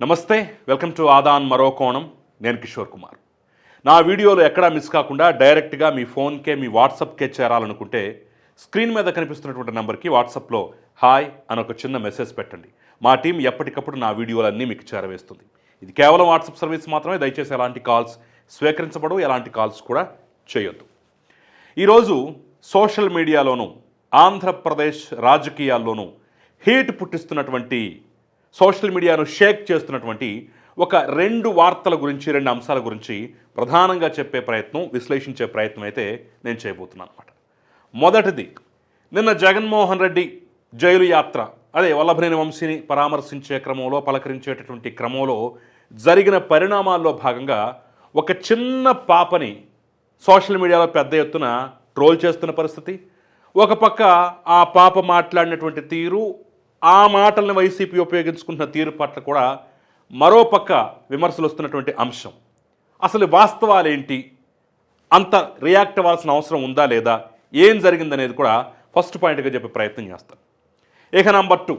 నమస్తే welcome to Aadan మరో కోణం. నేను కిషోర్ కుమార్. నా వీడియోలు ఎక్కడా మిస్ కాకుండా డైరెక్ట్గా మీ ఫోన్కే మీ వాట్సాప్కే చేరాలనుకుంటే స్క్రీన్ మీద కనిపిస్తున్నటువంటి నెంబర్కి వాట్సాప్లో హాయ్ అని ఒక చిన్న మెసేజ్ పెట్టండి. మా టీం ఎప్పటికప్పుడు నా వీడియోలన్నీ మీకు చేరవేస్తుంది. ఇది కేవలం వాట్సాప్ సర్వీస్ మాత్రమే దయచేసి ఎలాంటి కాల్స్ స్వీకరించబడవు ఎలాంటి కాల్స్ కూడా చేయొద్దు. ఈరోజు సోషల్ మీడియాలోనూ ఆంధ్రప్రదేశ్ రాజకీయాల్లోనూ హీట్ పుట్టిస్తున్నటువంటి సోషల్ మీడియాను షేక్ చేస్తున్నటువంటి ఒక రెండు వార్తల గురించి రెండు అంశాల గురించి ప్రధానంగా చెప్పే ప్రయత్నం విశ్లేషించే ప్రయత్నం అయితే నేను చేయబోతున్నాను అనమాట మొదటిది నిన్న జగన్మోహన్ రెడ్డి జైలు యాత్ర. అదే వల్లభనేని వంశీని పరామర్శించే క్రమంలో పలకరించేటటువంటి క్రమంలో జరిగిన పరిణామాల్లో భాగంగా ఒక చిన్న పాపని సోషల్ మీడియాలో పెద్ద ఎత్తున ట్రోల్ చేస్తున్న పరిస్థితి. ఒక పక్క ఆ పాప మాట్లాడినటువంటి తీరు ఆ మాటలను వైసీపీ ఉపయోగించుకుంటున్న తీరు పట్ల కూడా మరోపక్క విమర్శలు వస్తున్నటువంటి అంశం. అసలు వాస్తవాలేంటి? అంత రియాక్ట్ అవ్వాల్సిన అవసరం ఉందా లేదా? ఏం జరిగిందనేది కూడా ఫస్ట్ పాయింట్గా చెప్పే ప్రయత్నం చేస్తాను. ఇక నంబర్ టూ.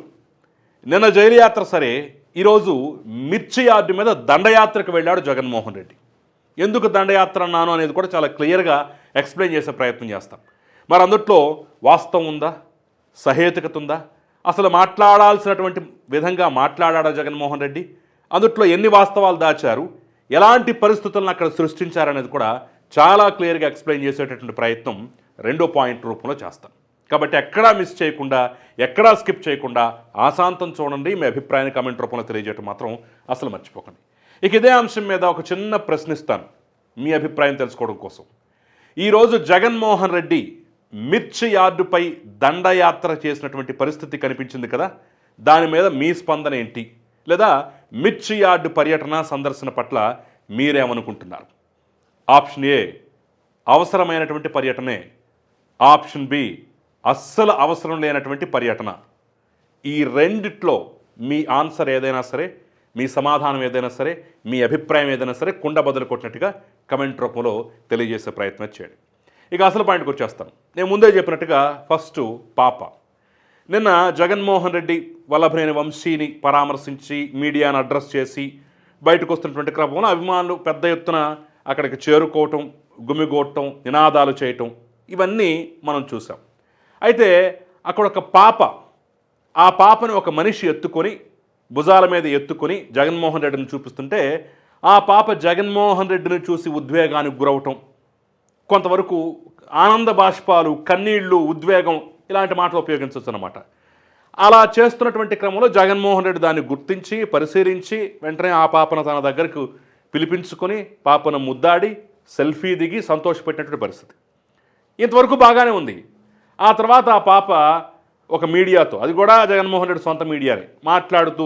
నిన్న జైలు యాత్ర సరే ఈరోజు మిర్చి యార్డు మీద దండయాత్రకు వెళ్ళాడు జగన్మోహన్ రెడ్డి. ఎందుకు దండయాత్ర అన్నాను అనేది కూడా చాలా క్లియర్గా ఎక్స్ప్లెయిన్ చేసే ప్రయత్నం చేస్తాం మరి అందుట్లో వాస్తవం ఉందా? సహేతుకత ఉందా? అసలు మాట్లాడాల్సినటువంటి విధంగా మాట్లాడాడా జగన్మోహన్ రెడ్డి. అందుట్లో ఎన్ని వాస్తవాలు దాచారు? ఎలాంటి పరిస్థితులను అక్కడ సృష్టించారనేది కూడా చాలా క్లియర్గా ఎక్స్ప్లెయిన్ చేసేటటువంటి ప్రయత్నం రెండో పాయింట్ రూపంలో చేస్తాం. కాబట్టి ఎక్కడా మిస్ చేయకుండా ఎక్కడా స్కిప్ చేయకుండా ఆశాంతం చూడండి. మీ అభిప్రాయాన్ని కమెంట్ రూపంలో తెలియజేయటం మాత్రం అసలు మర్చిపోకండి. ఇక ఇదే అంశం మీద ఒక చిన్న ప్రశ్నిస్తాను. మీ అభిప్రాయం తెలుసుకోవడం కోసం. ఈరోజు జగన్మోహన్ రెడ్డి మిర్చి యార్డుపై దండయాత్ర చేసినటువంటి పరిస్థితి కనిపించింది కదా? దాని మీద మీ స్పందన ఏంటి? లేదా మిర్చి యార్డు పర్యటన సందర్శన పట్ల మీరేమనుకుంటున్నారు? ఆప్షన్ ఏ అవసరమైనటువంటి పర్యటనే. ఆప్షన్ బి అస్సలు అవసరం లేనటువంటి పర్యటన. ఈ రెండిట్లో మీ ఆన్సర్ ఏదైనా సరే మీ సమాధానం ఏదైనా సరే మీ అభిప్రాయం ఏదైనా సరే కుండ బదులు కొట్టినట్టుగా కమెంట్ రూపంలో తెలియజేసే ప్రయత్నం చేయండి. ఇక అసలు పాయింట్కి వచ్చేస్తాను నేను ముందే చెప్పినట్టుగా ఫస్ట్ పాప. నిన్న జగన్మోహన్ రెడ్డి వల్లభనేని వంశీని పరామర్శించి మీడియాను అడ్రస్ చేసి బయటకు వస్తున్నటువంటి క్రమంలో అభిమానులు పెద్ద ఎత్తున అక్కడికి చేరుకోవటం గుమిగోట్టం నినాదాలు చేయటం ఇవన్నీ మనం చూసాం అయితే అక్కడ ఒక పాప ఆ పాపను ఒక మనిషి ఎత్తుకొని భుజాల మీద ఎత్తుకొని జగన్మోహన్ రెడ్డిని చూపిస్తుంటే ఆ పాప జగన్మోహన్ రెడ్డిని చూసి ఉద్వేగానికి గురవటం కొంతవరకు ఆనంద బాష్పాలు కన్నీళ్ళు ఉద్వేగం ఇలాంటి మాటలు ఉపయోగించవచ్చు అనమాట అలా చేస్తున్నటువంటి క్రమంలో జగన్మోహన్ రెడ్డి దాన్ని గుర్తించి పరిశీలించి వెంటనే ఆ పాపను తన దగ్గరకు పిలిపించుకొని పాపను ముద్దాడి సెల్ఫీ దిగి సంతోషపెట్టినటువంటి పరిస్థితి. ఇంతవరకు బాగానే ఉంది. ఆ తర్వాత ఆ పాప ఒక మీడియాతో అది కూడా జగన్మోహన్ రెడ్డి సొంత మీడియానే మాట్లాడుతూ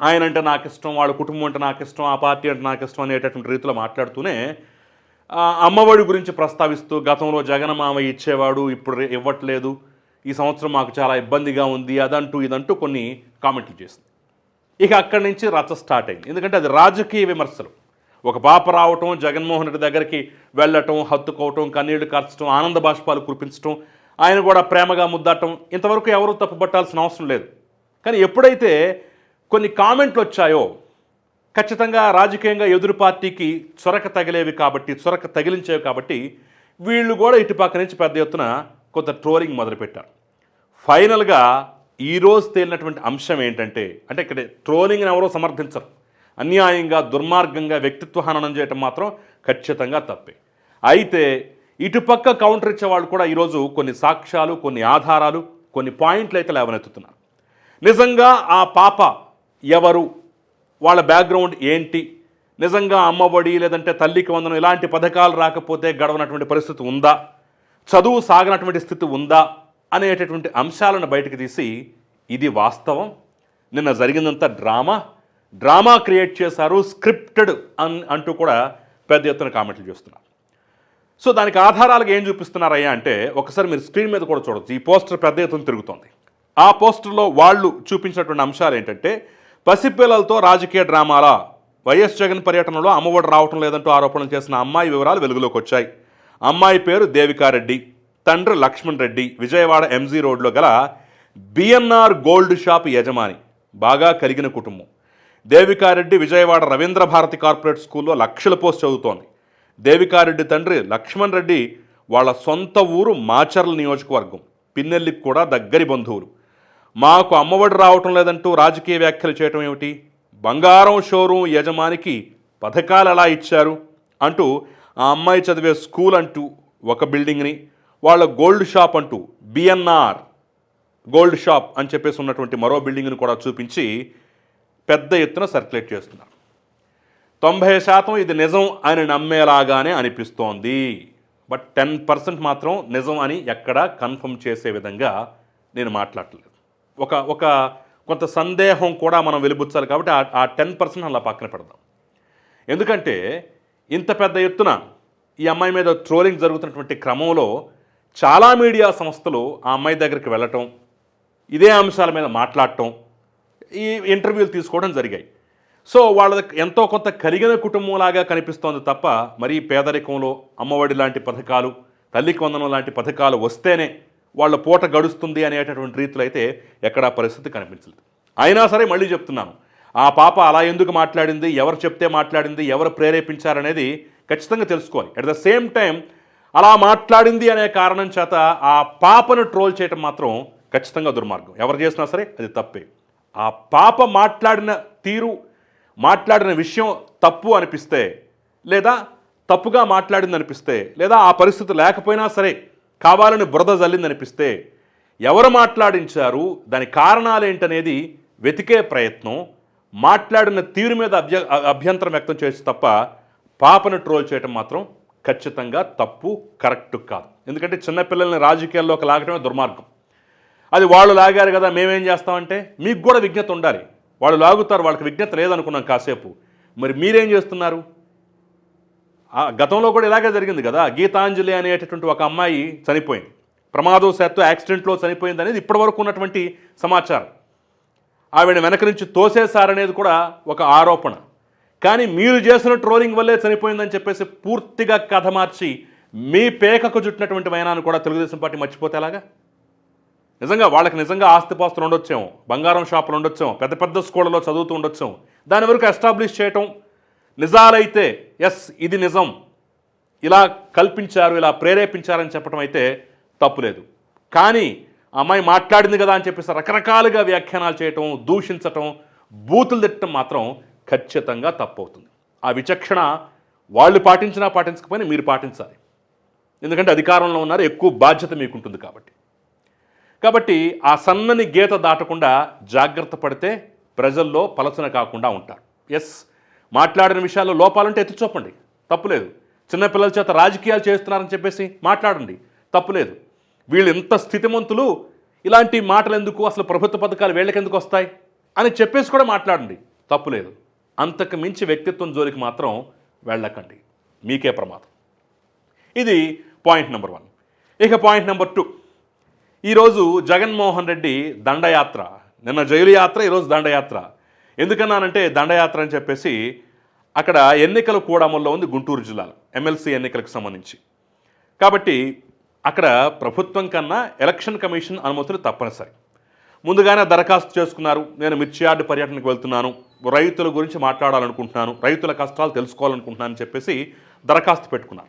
ఆయన అంటే నాకు ఇష్టం వాళ్ళ కుటుంబం అంటే నాకు ఇష్టం ఆ పార్టీ అంటే నాకు ఇష్టం అనేటటువంటి రీతిలో మాట్లాడుతూనే అమ్మఒడి గురించి ప్రస్తావిస్తూ గతంలో జగన్ ఇచ్చేవాడు ఇప్పుడు ఇవ్వట్లేదు. ఈ సంవత్సరం మాకు చాలా ఇబ్బందిగా ఉంది అదంటూ ఇదంటూ కొన్ని కామెంట్లు చేసింది. ఇక అక్కడి నుంచి రచ్చ స్టార్ట్ అయింది. ఎందుకంటే అది రాజకీయ విమర్శలు. ఒక పాప రావటం జగన్మోహన్ రెడ్డి దగ్గరికి వెళ్ళటం హత్తుకోవటం కన్నీళ్ళు కార్చడం ఆనంద బాష్పాలు కురిపించటం ఆయన కూడా ప్రేమగా ముద్దటం ఇంతవరకు ఎవరూ తప్పుపట్టాల్సిన అవసరం లేదు. కానీ ఎప్పుడైతే కొన్ని కామెంట్లు వచ్చాయో ఖచ్చితంగా రాజకీయంగా ఎదురు పార్టీకి చొరక తగిలేవి కాబట్టి చొరక తగిలించేవి కాబట్టి వీళ్ళు కూడా ఇటుపక్క నుంచి పెద్ద ఎత్తున కొంత ట్రోలింగ్ మొదలుపెట్టారు. ఫైనల్గా ఈరోజు తేలినటువంటి అంశం ఏంటంటే అంటే ఇక్కడ ట్రోలింగ్ని ఎవరో సమర్థించరు. అన్యాయంగా దుర్మార్గంగా వ్యక్తిత్వ హననం చేయటం మాత్రం ఖచ్చితంగా తప్పే. అయితే ఇటుపక్క కౌంటర్ ఇచ్చే వాళ్ళు కూడా ఈరోజు కొన్ని సాక్ష్యాలు కొన్ని ఆధారాలు కొన్ని పాయింట్లు అయితే లేవనెత్తుతున్నారు. నిజంగా ఆ పాప ఎవరు? వాళ్ళ బ్యాక్గ్రౌండ్ ఏంటి? నిజంగా అమ్మఒడి లేదంటే తల్లికి వందనం ఇలాంటి పథకాలు రాకపోతే గడవనటువంటి పరిస్థితి ఉందా? చదువు సాగనటువంటి స్థితి ఉందా? అనేటటువంటి అంశాలను బయటకు తీసి ఇది వాస్తవం. నిన్న జరిగినంత డ్రామా. డ్రామా క్రియేట్ చేశారు స్క్రిప్టెడ్ అన్ అంటూ కూడా పెద్ద ఎత్తున కామెంట్లు చేస్తున్నారు. సో దానికి ఆధారాలుగా ఏం చూపిస్తున్నారయ్యా అంటే ఒకసారి మీరు స్క్రీన్ మీద కూడా చూడొచ్చు. ఈ పోస్టర్ పెద్ద ఎత్తున తిరుగుతోంది. ఆ పోస్టర్లో వాళ్ళు చూపించినటువంటి అంశాలు ఏంటంటే పసిపిల్లలతో రాజకీయ డ్రామాల. వైఎస్ జగన్ పర్యటనలో అమ్మఒడి రావటం లేదంటూ ఆరోపణలు చేసిన అమ్మాయి వివరాలు వెలుగులోకి వచ్చాయి అమ్మాయి పేరు దేవికారెడ్డి తండ్రి లక్ష్మణ్ రెడ్డి విజయవాడ ఎంజీ రోడ్లో గల బిఎన్ఆర్ గోల్డ్ షాప్ యజమాని. బాగా కలిగిన కుటుంబం. దేవికారెడ్డి విజయవాడ రవీంద్ర భారతి కార్పొరేట్ స్కూల్లో లక్షల పోస్ట్ చదువుతోంది. దేవికారెడ్డి తండ్రి లక్ష్మణ్ రెడ్డి వాళ్ళ సొంత ఊరు మాచర్ల నియోజకవర్గం పిన్నెల్లికి కూడా దగ్గరి బంధువులు. మాకు అమ్మఒడి రావటం లేదంటూ రాజకీయ వ్యాఖ్యలు చేయటం ఏమిటి? బంగారం షోరూం యజమానికి పథకాలు ఎలా ఇచ్చారు? అంటూ ఆ అమ్మాయి చదివే స్కూల్ అంటూ ఒక బిల్డింగ్ని వాళ్ళ గోల్డ్ షాప్ అంటూ బిఎన్ఆర్ గోల్డ్ షాప్ అని చెప్పేసి ఉన్నటువంటి మరో బిల్డింగ్ని కూడా చూపించి పెద్ద ఎత్తున సర్క్యులేట్ చేస్తున్నారు. తొంభై శాతం ఇది నిజం అని నమ్మేలాగానే అనిపిస్తోంది. బట్ టెన్ పర్సెంట్ మాత్రం నిజం అని ఎక్కడా కన్ఫర్మ్ చేసే విధంగా నేను మాట్లాడలేదు. ఒక ఒక కొంత సందేహం కూడా మనం వెలిబుచ్చాలి కాబట్టి ఆ- ఆ టెన్ పర్సెంట్ అలా పక్కన పెడదాం. ఎందుకంటే ఇంత పెద్ద ఎత్తున ఈ అమ్మాయి మీద ట్రోలింగ్ జరుగుతున్నటువంటి క్రమంలో చాలా మీడియా సంస్థలు ఆ అమ్మాయి దగ్గరికి వెళ్ళటం ఇదే అంశాల మీద మాట్లాడటం ఈ ఇంటర్వ్యూలు తీసుకోవడం జరిగాయి. సో వాళ్ళ ఎంతో కొంత కలిగిన కుటుంబంలాగా కనిపిస్తోంది తప్ప మరీ పేదరికంలో అమ్మఒడి లాంటి పథకాలు తల్లికి వందనం లాంటి పథకాలు వస్తేనే వాళ్ళ పూట గడుస్తుంది అనేటటువంటి రీతిలో అయితే ఎక్కడా పరిస్థితి కనిపించలేదు. అయినా సరే మళ్ళీ చెప్తున్నాను. ఆ పాప అలా ఎందుకు మాట్లాడింది ఎవరు చెప్తే మాట్లాడింది ఎవరు ప్రేరేపించారనేది ఖచ్చితంగా తెలుసుకోవాలి. అట్ ద సేమ్ టైం అలా మాట్లాడింది అనే కారణం చేత ఆ పాపను ట్రోల్ చేయటం మాత్రం ఖచ్చితంగా దుర్మార్గం. ఎవరు చేసినా సరే అది తప్పే. ఆ పాప మాట్లాడిన తీరు మాట్లాడిన విషయం తప్పు అనిపిస్తే లేదా తప్పుగా మాట్లాడింది అనిపిస్తే లేదా ఆ పరిస్థితి లేకపోయినా సరే కావాలని బురద జల్లిందనిపిస్తే ఎవరు మాట్లాడించారు? దాని కారణాలు ఏంటనేది వెతికే ప్రయత్నం మాట్లాడిన తీరు మీద అభ్య అభ్యంతరం వ్యక్తం చేసి తప్ప పాపను ట్రోల్ చేయటం మాత్రం ఖచ్చితంగా తప్పు కరెక్ట్ కాదు. ఎందుకంటే చిన్నపిల్లల్ని రాజకీయాల్లోకి లాగటమే దుర్మార్గం. అది వాళ్ళు లాగారు కదా మేమేం చేస్తామంటే మీకు కూడా విజ్ఞత ఉండాలి. వాళ్ళు లాగుతారు వాళ్ళకి విజ్ఞత లేదనుకున్నాం కాసేపు. మరి మీరేం చేస్తున్నారు? గతంలో కూడా ఇలాగే జరిగింది కదా. గీతాంజలి అనేటటువంటి ఒక అమ్మాయి చనిపోయింది. ప్రమాదవశాత్తు యాక్సిడెంట్లో చనిపోయింది అనేది ఇప్పటివరకు ఉన్నటువంటి సమాచారం. ఆవిడ వెనక నుంచి తోసేశారనేది కూడా ఒక ఆరోపణ. కానీ మీరు చేసిన ట్రోలింగ్ వల్లే చనిపోయిందని చెప్పేసి పూర్తిగా కథ మార్చి మీ పేకకు చుట్టినటువంటి వైనాన్ని కూడా తెలుగుదేశం పార్టీ మర్చిపోతే ఎలాగా? నిజంగా వాళ్ళకి నిజంగా ఆస్తిపాస్తులు ఉండొచ్చాము. బంగారం షాపులు ఉండొచ్చాము. పెద్ద పెద్ద స్కూళ్ళలో చదువుతూ ఉండొచ్చాము. దాని వరకు ఎస్టాబ్లిష్ చేయటం నిజాలైతే ఎస్ ఇది నిజం. ఇలా కల్పించారు ఇలా ప్రేరేపించారని చెప్పడం అయితే తప్పులేదు. కానీ అమ్మాయి మాట్లాడింది కదా అని చెప్పేసి రకరకాలుగా వ్యాఖ్యానాలు చేయటం దూషించటం బూతులు తిట్టడం మాత్రం ఖచ్చితంగా తప్పవుతుంది. ఆ విచక్షణ వాళ్ళు పాటించినా పాటించకపోయినా మీరు పాటించాలి. ఎందుకంటే అధికారంలో ఉన్నారు ఎక్కువ బాధ్యత మీకుంటుంది కాబట్టి. కాబట్టి ఆ సన్నని గీత దాటకుండా జాగ్రత్త పడితే ప్రజల్లో పలచన కాకుండా ఉంటారు. ఎస్ మాట్లాడిన విషయాల్లో లోపాలుంటే ఎత్తి చూపండి. తప్పులేదు. చిన్నపిల్లల చేత రాజకీయాలు చేస్తున్నారని చెప్పేసి మాట్లాడండి. తప్పులేదు. వీళ్ళు ఇంత స్థితిమంతులు ఇలాంటి మాటలు ఎందుకు అసలు ప్రభుత్వ పథకాలు వీళ్ళకి ఎందుకు వస్తాయి? అని చెప్పేసి కూడా మాట్లాడండి. తప్పులేదు. అంతకు మించి వ్యక్తిత్వం జోలికి మాత్రం వెళ్ళకండి. మీకే ప్రమాదం. ఇది పాయింట్ నెంబర్ వన్. ఇక పాయింట్ నెంబర్ టూ. ఈరోజు జగన్మోహన్ రెడ్డి దండయాత్ర నిన్న జైలు యాత్ర ఈరోజు దండయాత్ర. ఎందుకన్నానంటే దండయాత్ర అని చెప్పేసి అక్కడ ఎన్నికలు కూడా అమల్లో ఉంది గుంటూరు జిల్లాలో ఎమ్మెల్సీ ఎన్నికలకు సంబంధించి. కాబట్టి అక్కడ ప్రభుత్వం కన్నా ఎలక్షన్ కమిషన్ అనుమతులు తప్పనిసరి. ముందుగానే దరఖాస్తు చేసుకున్నారు. నేను మిర్చియార్డు పర్యటనకు వెళ్తున్నాను. రైతుల గురించి మాట్లాడాలనుకుంటున్నాను. రైతుల కష్టాలు తెలుసుకోవాలనుకుంటున్నాను అని చెప్పేసి దరఖాస్తు పెట్టుకున్నారు.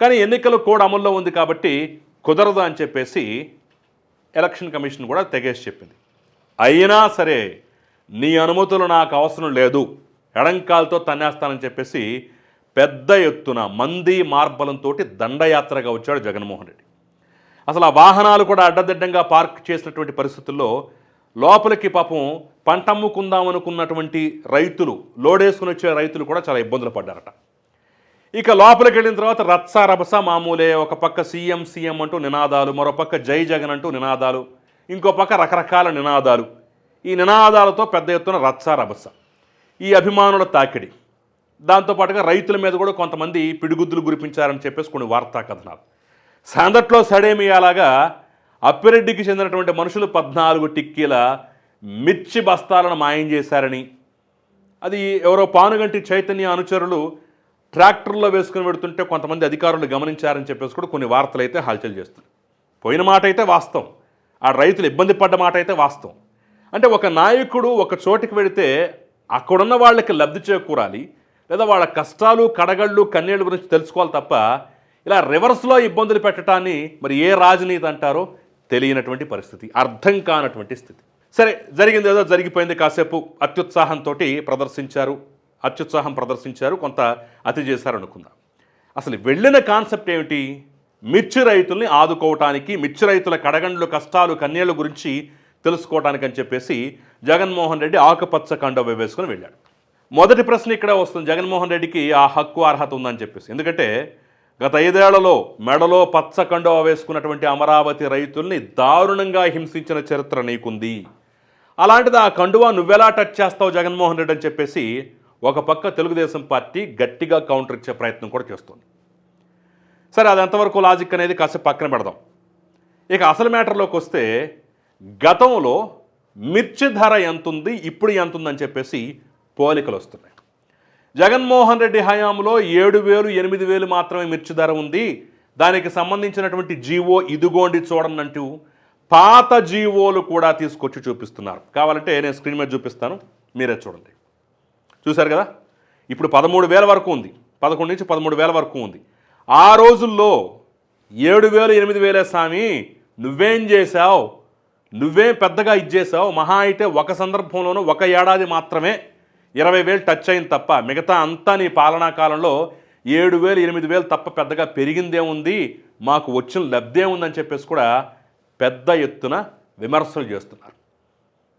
కానీ ఎన్నికలు కోడ్ అమల్లో ఉంది కాబట్టి కుదరదు అని చెప్పేసి ఎలక్షన్ కమిషన్ కూడా తెగేసి చెప్పింది. అయినా సరే నీ అనుమతులు నాకు అవసరం లేదు. ఎడంకాలతో తన్నేస్తానని చెప్పేసి పెద్ద ఎత్తున మంది మార్బలంతో దండయాత్రగా వచ్చాడు జగన్మోహన్ రెడ్డి. అసలు ఆ వాహనాలు కూడా అడ్డదిడ్డంగా పార్క్ చేసినటువంటి పరిస్థితుల్లో లోపలికి పాపం పంట అమ్ముకుందాం అనుకున్నటువంటి రైతులు లోడేసుకుని వచ్చే రైతులు కూడా చాలా ఇబ్బందులు పడ్డారట. ఇక లోపలికి వెళ్ళిన తర్వాత రత్స రభస మామూలే ఒక పక్క సీఎం సీఎం అంటూ నినాదాలు మరో పక్క జై జగన్ అంటూ నినాదాలు ఇంకో పక్క రకరకాల నినాదాలు. ఈ నినాదాలతో పెద్ద ఎత్తున రత్స రభస ఈ అభిమానుల తాకిడి. దాంతోపాటుగా రైతుల మీద కూడా కొంతమంది పిడిగుద్దులు గురిపించారని చెప్పేసి కొన్ని వార్తా కథనాలు. సందట్లో సడేమియాలాగా అప్పిరెడ్డికి చెందినటువంటి మనుషులు పద్నాలుగు టిక్కీల మిర్చి బస్తాలను మాయం చేశారని అది ఎవరో పానుగంటి చైతన్య అనుచరులు ట్రాక్టర్లో వేసుకుని పెడుతుంటే కొంతమంది అధికారులు గమనించారని చెప్పేసి కూడా కొన్ని వార్తలు అయితే హల్చల్ చేస్తున్నాయి. పోయిన మాట అయితే వాస్తవం. ఆ రైతులు ఇబ్బంది పడ్డ మాట అయితే వాస్తవం. అంటే ఒక నాయకుడు ఒక చోటికి వెళితే అక్కడున్న వాళ్ళకి లబ్ధి చేకూరాలి లేదా వాళ్ళ కష్టాలు కడగళ్ళు కన్నీళ్ళ గురించి తెలుసుకోవాలి తప్ప ఇలా రివర్స్లో ఇబ్బందులు పెట్టడాన్ని మరి ఏ రాజనీతి అంటారో తెలియనటువంటి పరిస్థితి అర్థం కానటువంటి స్థితి. సరే జరిగింది ఏదో జరిగిపోయింది కాసేపు అత్యుత్సాహంతో ప్రదర్శించారు అత్యుత్సాహం ప్రదర్శించారు కొంత అతి చేశారు అనుకుందాం. అసలు వెళ్ళిన కాన్సెప్ట్ ఏమిటి? మిర్చి రైతుల్ని ఆదుకోవటానికి మిర్చి రైతుల కడగండ్లు కష్టాలు కన్నీళ్ళ గురించి తెలుసుకోవడానికి అని చెప్పేసి జగన్మోహన్ రెడ్డి ఆకుపచ్చ కండవ వేసుకొని వెళ్ళాడు. మొదటి ప్రశ్న ఇక్కడ వస్తుంది. జగన్మోహన్ రెడ్డికి ఆ హక్కు అర్హత ఉందని చెప్పేసి. ఎందుకంటే గత ఐదేళ్ళలో మెడలో పచ్చ కండవ వేసుకున్నటువంటి అమరావతి రైతుల్ని దారుణంగా హింసించిన చరిత్ర నీకుంది. అలాంటిది ఆ కండువా నువ్వెలా టచ్ చేస్తావు జగన్మోహన్ రెడ్డి అని చెప్పేసి ఒక పక్క తెలుగుదేశం పార్టీ గట్టిగా కౌంటర్ ఇచ్చే ప్రయత్నం కూడా చేస్తుంది. సరే అది ఎంతవరకు లాజిక్ అనేది కాసేపు పక్కన పెడదాం. ఇక అసలు మ్యాటర్లోకి వస్తే గతంలో మిర్చి ధర ఎంతుంది ఇప్పుడు ఎంతుందని చెప్పేసి పోలికలు వస్తున్నాయి. జగన్మోహన్ రెడ్డి హయాంలో ఏడు వేలు ఎనిమిది వేలు మాత్రమే మిర్చి ధర ఉంది. దానికి సంబంధించినటువంటి జీవో ఇదిగోండి చూడండి అంటూ పాత జీవోలు కూడా తీసుకొచ్చి చూపిస్తున్నారు. కావాలంటే నేను స్క్రీన్ మీద చూపిస్తాను మీరే చూడండి. చూశారు కదా? ఇప్పుడు పదమూడు వేల వరకు ఉంది. పదకొండు నుంచి పదమూడు వేల వరకు ఉంది. ఆ రోజుల్లో ఏడు వేలు ఎనిమిది వేలే స్వామి నువ్వేం చేశావు? నువ్వేం పెద్దగా ఇచ్చేసావు మహా అయితే ఒక సందర్భంలోనూ ఒక ఏడాది మాత్రమే ఇరవై వేలు టచ్ అయింది తప్ప మిగతా అంతా నీ పాలనా కాలంలో ఏడు వేలు ఎనిమిది వేలు తప్ప పెద్దగా పెరిగిందే ఉంది మాకు వచ్చిన లబ్ధే ఉందని చెప్పేసి కూడా పెద్ద ఎత్తున విమర్శలు చేస్తున్నారు.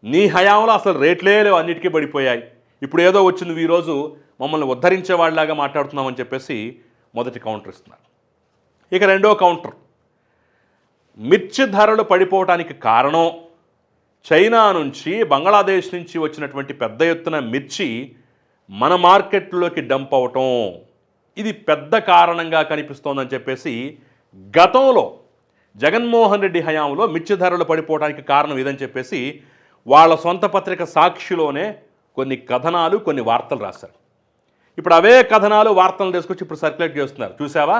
నీ హయాంలో అసలు రేట్లే లేవు అన్నిటికీ పడిపోయాయి. ఇప్పుడు ఏదో వచ్చి నువ్వు ఈరోజు మమ్మల్ని ఉద్ధరించే వాళ్ళలాగా మాట్లాడుతున్నామని చెప్పేసి మొదటి కౌంటర్ ఇస్తున్నారు. ఇక రెండో కౌంటర్ మిర్చి ధరలు పడిపోవటానికి కారణం చైనా నుంచి బంగ్లాదేశ్ నుంచి వచ్చినటువంటి పెద్ద ఎత్తున మిర్చి మన మార్కెట్లోకి డంప్ అవటం. ఇది పెద్ద కారణంగా కనిపిస్తోందని చెప్పేసి గతంలో జగన్మోహన్ రెడ్డి హయాంలో మిర్చి ధరలు పడిపోవడానికి కారణం ఇదని చెప్పేసి వాళ్ళ సొంత పత్రిక సాక్షిలోనే కొన్ని కథనాలు కొన్ని వార్తలు రాశారు. ఇప్పుడు అవే కథనాలు వార్తలు తీసుకొచ్చి ఇప్పుడు సర్క్యులేట్ చేస్తున్నారు. చూసావా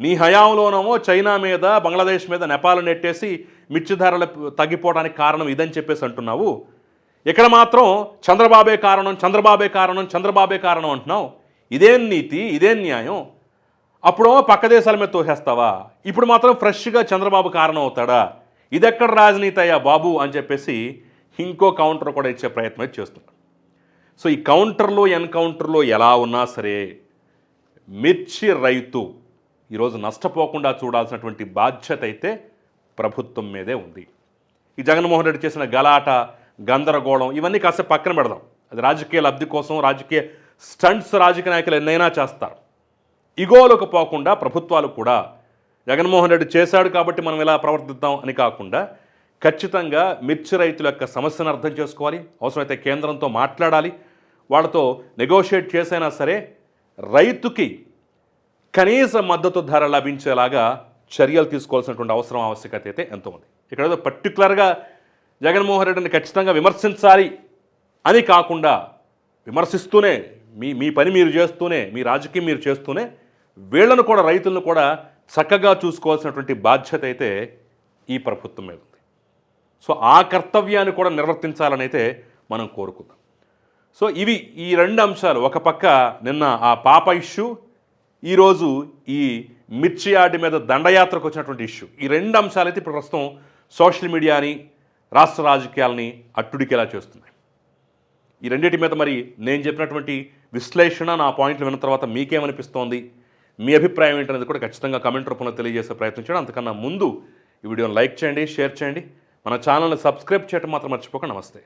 నీ హయాంలోనేమో చైనా మీద బంగ్లాదేశ్ మీద నేపాల్ నెట్టేసి మిర్చి ధరలు తగ్గిపోవడానికి కారణం ఇదని చెప్పేసి అంటున్నావు. ఇక్కడ మాత్రం చంద్రబాబే కారణం చంద్రబాబే కారణం చంద్రబాబే కారణం అంటున్నావు. ఇదేం నీతి ఇదేం న్యాయం? అప్పుడు పక్క దేశాల మీద తోసేస్తావా? ఇప్పుడు మాత్రం ఫ్రెష్గా చంద్రబాబు కారణం అవుతాడా? ఇదెక్కడ రాజనీతి అయ్యా బాబు అని చెప్పేసి ఇంకో కౌంటర్ కూడా ఇచ్చే ప్రయత్నం చేస్తున్నాడు సో ఈ కౌంటర్లో ఎన్కౌంటర్లో ఎలా ఉన్నా సరే మిర్చి రైతు ఈరోజు నష్టపోకుండా చూడాల్సినటువంటి బాధ్యత అయితే ప్రభుత్వం మీదే ఉంది. ఈ జగన్మోహన్ రెడ్డి చేసిన గలాట గందరగోళం ఇవన్నీ కాసేపు పక్కన పెడదాం. అది రాజకీయ లబ్ధి కోసం రాజకీయ స్టంట్స్ రాజకీయ నాయకులు ఎన్నైనా చేస్తారు. ఇగోలకు పోకుండా ప్రభుత్వాలు కూడా జగన్మోహన్ రెడ్డి చేశాడు కాబట్టి మనం ఇలా ప్రవర్తిద్దాం అని కాకుండా ఖచ్చితంగా మిర్చి రైతుల యొక్క సమస్యను అర్థం చేసుకోవాలి. అవసరమైతే కేంద్రంతో మాట్లాడాలి. వాళ్ళతో నెగోషియేట్ చేసైనా సరే రైతుకి కనీస మద్దతు ధర లభించేలాగా చర్యలు తీసుకోవాల్సినటువంటి అవసరం ఆవశ్యకత అయితే ఎంతో ఉంది. ఇక్కడ ఏదో పర్టికులర్గా జగన్మోహన్ రెడ్డిని ఖచ్చితంగా విమర్శించాలి అని కాకుండా విమర్శిస్తూనే మీ మీ పని మీరు చేస్తూనే మీ రాజకీయం మీరు చేస్తూనే వీళ్ళను కూడా రైతులను కూడా చక్కగా చూసుకోవాల్సినటువంటి బాధ్యత అయితే ఈ ప్రభుత్వం మీద ఉంది. సో ఆ కర్తవ్యాన్ని కూడా నిర్వర్తించాలని అయితే మనం కోరుకుందాం. సో ఇవి ఈ రెండు అంశాలు. ఒక పక్క నిన్న ఆ పాప ఇష్యూ ఈరోజు ఈ మిర్చి యార్డ్ మీద దండయాత్రకు వచ్చినటువంటి ఇష్యూ. ఈ రెండు అంశాలు అయితే ఇప్పుడు ప్రస్తుతం సోషల్ మీడియాని రాష్ట్ర రాజకీయాలని అట్టుడికేలా చేస్తున్నాయి. ఈ రెండింటి మీద మరి నేను చెప్పినటువంటి విశ్లేషణ నా పాయింట్లు విన్న తర్వాత మీకేమనిపిస్తోంది? మీ అభిప్రాయం ఏంటనేది కూడా ఖచ్చితంగా కమెంట్ రూపంలో తెలియజేసే ప్రయత్నం చేయండి. అంతకన్నా ముందు ఈ వీడియోని లైక్ చేయండి షేర్ చేయండి. మన ఛానల్ని సబ్స్క్రైబ్ చేయడం మాత్రం మర్చిపోక నమస్తే.